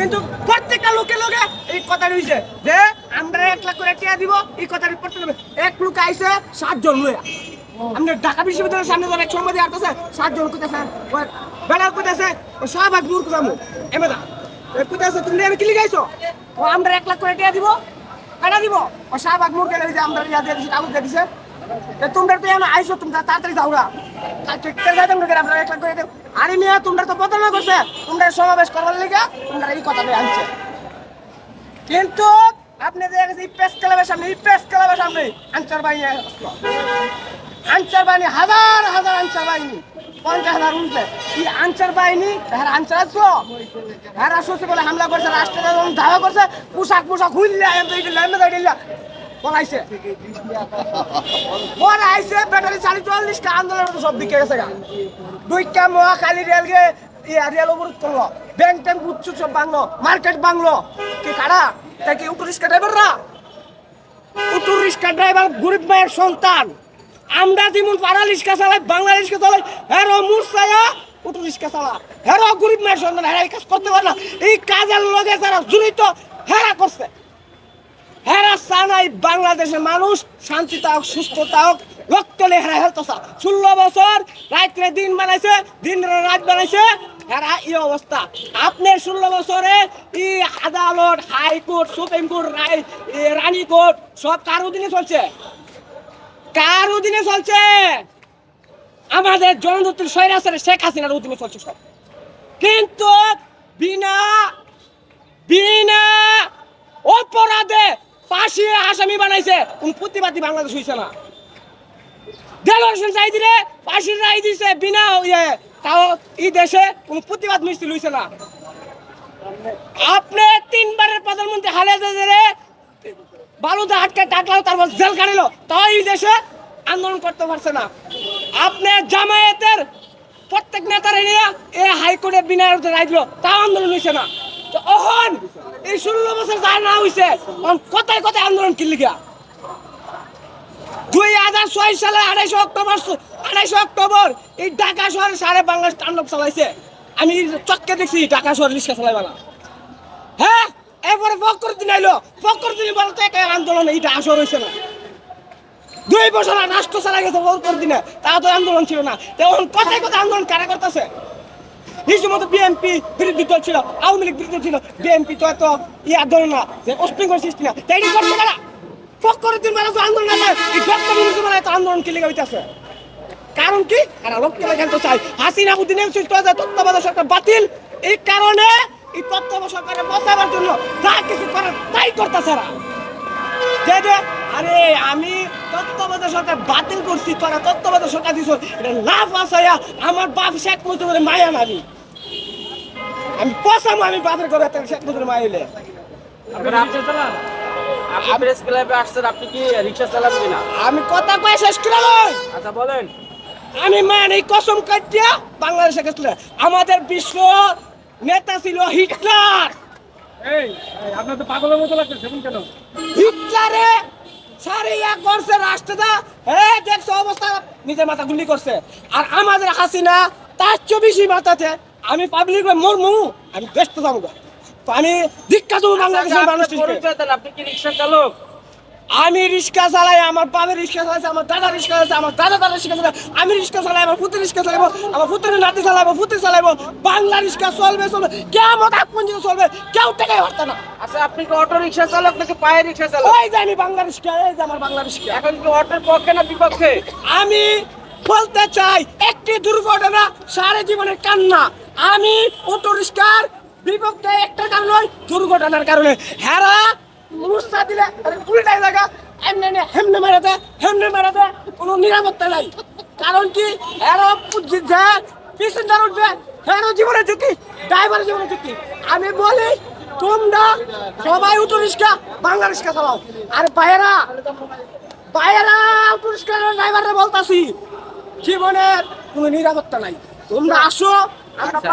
কিন্তু প্রত্যেকটা লোকে লোকে এই কথা রয়েছে যে আমরা এক লাখ করে টিয়া দিব, এই কথা প্রত্যেক এক লোক আইছে, সাতজন লইয়া আমরা ঢাকা বিশ্ববিদ্যালয়ের সামনে যারা এক সময় দিয়ে আসতেছে সাতজন কোথাছে বেলা কোথাছে সব এক মূর্খ যাব এমেদা কোথাছে তুমি আমি কিলি গাইছো ও, আমরা এক লাখ করে টিয়া দিব কাটা দিব? ও শাহবাগ মুরগি যে আমরা ইয়া দিয়ে দিছি কাগজ দিয়ে দিছে। তোমরা তো এমন আইসো তোমরা তাড়াতাড়ি যাও না আমরা এক লাখ করে দেব। আরে মিয়া, তোমরা তো প্রতারণা করছে তোমরা সমাবেশ করবার লেগে তোমরা এই কথা আনছে। কিন্তু আপনি যে এই প্রেস ক্লাবের সামনে, এই প্রেস ক্লাবের সামনে আনসার বাহিনী আসলো। আনসার বাহিনী, হাজার হাজার আনসার বাহিনী, পঞ্চাশ হাজার উঠবে। এই আনসার বাহিনী হ্যাঁ আনসার আসছো হ্যাঁ আসছে বলে হামলা করছে রাষ্ট্রে ধাওয়া করছে পোশাক পোশাক হুইল্লা, এমনি পরে আইছে, ব্যাটারি চালি চল্লিশ কা আন্দোলন সব দিকে গেছে গা। দুইটা মহাকালী রেলকে রেল অবরোধ করল। ব্যাংক ট্যাঙ্ক উচ্চ সব বাংলো মার্কেট বাংলো কি কারা? তা কি উটো রিক্সা ড্রাইভাররা? উটো রিক্সা ড্রাইভার গরিব মায়ের সন্তান। আমরা যেমন পাড়া রিক্সা চালাই, বাংলা রিক্সা চালাই, হেরো মুরসায়া উটো রিক্সা চালা হেরো গরিব মায়ের সন্তান, হেরা এই কাজ করতে পারে না। এই কাজের লগে যারা জড়িত, হেরা করছে। হেরা চানাই বাংলাদেশের মানুষ শান্তি তাওক সুস্থ তাওক রক্তলে হেরা হেলতেছে ষোলো বছর রাত্রে দিন বানাইছে, দিন রাত বানাইছে, হেরা এই অবস্থা। আপনার ষোলো বছরে ই আদালত, হাইকোর্ট, সুপ্রিম কোর্ট, রায় রানী কোর্ট, সব কার অধীনে চলছে? কার অধীনে চলছে? আমাদের জনদত্তর স্বৈরাচারের শেখ হাসিনার অধীনে চলছে সব। কিন্তু বিনা বিনা ফাঁসি আসামি বানাইছে, কোন প্রতিবাদী বাংলাদেশ না। ইয়ে আটকে জেল তাও এই দেশে আন্দোলন করতে পারছে না। আপনি জামায়াতের প্রত্যেক নেতারে নিয়ে এ হাইকোর্টে বিনা রায় দিল, তাও আন্দোলন হয়েছে না। অহন, এই ষোলো বছর না হয়েছে আন্দোলন দুই হাজার ছয় সালে আড়াইশো অক্টোবর আড়াইশো অক্টোবর, এই ঢাকা শহরে চালাইছে। আমি দেখছি, ঢাকা রিক্সা হ্যাঁ এরপরে ফকর দিন আইলো ফকর দিন বলতে আন্দোলন এইটা আসর হয়েছে না। দুই বছর রাষ্ট্র চালা গেছে ফকর দিনে তা তো আন্দোলন ছিল না। তখন কোথায় কোথায় আন্দোলন কারা করতেছে? হিসেবে তো বিএনপি বিরোধী দল ছিল আওয়ামী লীগ বিরোধী ছিল বিএনপি তো এত ইয়ে আন্দোলন না যে অস্পিঙ্গল সৃষ্টি না। তাই করছে কারা? ফকর দিন মানে তো আন্দোলন না এই ডক্টর বিরোধী মানে এত আন্দোলন কি লেগে হইতেছে? কারণ কি? এরা লোককে জানতে চাই হাসিনা উদ্দিন সৃষ্টি হয়ে যায় তত্ত্বাবধায়ক সরকার বাতিল। এই কারণে এই তত্ত্বাবধায়ক সরকারের বসাবার জন্য যা কিছু করে তাই করতেছে যে, আরে আমি তত্ত্বাবধায়ক সরকার বাতিল করছি তোরা তত্ত্বাবধায়ক সরকার দিছ এটা না ফাঁসাইয়া আমার বাপ শেখ মুজিবের মায়া না আমি পসাম আমি বাপের ঘরে একটা শেখ মুজিবের মায়া হইলে। আপনি প্রেস ক্লাবে আসছেন আপনি কি রিক্সা চালাবেন কিনা আমি কথা কয়ে শেষ করে লই। আচ্ছা বলেন। আমি মান এই কসম কাটিয়া বাংলাদেশে গেছিল আমাদের বিশ্ব নেতা ছিল হিটলার। এই আপনার তো পাগলের মতো লাগছে কেন? হিটলারে সারে ইয়া করছে রাষ্ট্রদা। হ্যাঁ দেখছ অবস্থা? নিজের মাথা গুলি করছে। আর আমাদের হাসিনা তার চব্বিশই মাথাতে আমি পাবলিক মরমু আমি ব্যস্ত যাব গা। তো আমি দীক্ষা দেবো বাংলাদেশের আচ্ছা, মানুষ আপনি কি রিক্সা চালক? আমি রিক্সা চালাই আমার বাবার রিক্সা চালাইছে আমার দাদা রিক্সা চালাইছে আমার দাদা দাদা রিক্সা চালাই আমি রিক্সা চালাই আমার পুত্র রিক্সা চালাবো আমার পুত্রের নাতি চালাবো পুত্র চালাবো বাংলা রিক্সা চলবে চলবে। কেমন পর্যন্ত চলবে কেউ টেকাই হতো না। আচ্ছা আপনি কি অটো রিক্সা চালক নাকি পায়ে রিক্সা চালক? ওই যে আমি বাংলা রিক্সা এই যে আমার বাংলা রিক্সা এখন কি অটোর পক্ষে না বিপক্ষে? আমি বলতে চাই একটি দুর্ঘটনা সারা জীবনের কান্না। আমি অটো রিক্সার বিপক্ষে একটা কারণ নয়, দুর্ঘটনার কারণে। হেরা মুসা দিলে উল্টাই লাগা। এমনি হেমনে মেরাতে হেমনে মেরাতে কোনো নিরাপত্তা নাই। কারণ কি? হেরো যে পিছনদার উঠবে, হেরো জীবনের ঝুঁকি, ড্রাইভারের জীবনের ঝুঁকি। আমি বলি, তোমরা সবাই অটো রিক্সা, বাংলা রিক্সা চালাও। আর বাইরা বাইরা পুরস্কার ড্রাইভাররা বলতাছি, জীবনের কোনো নিরাপত্তা নাই। তোমরা আসো আমরা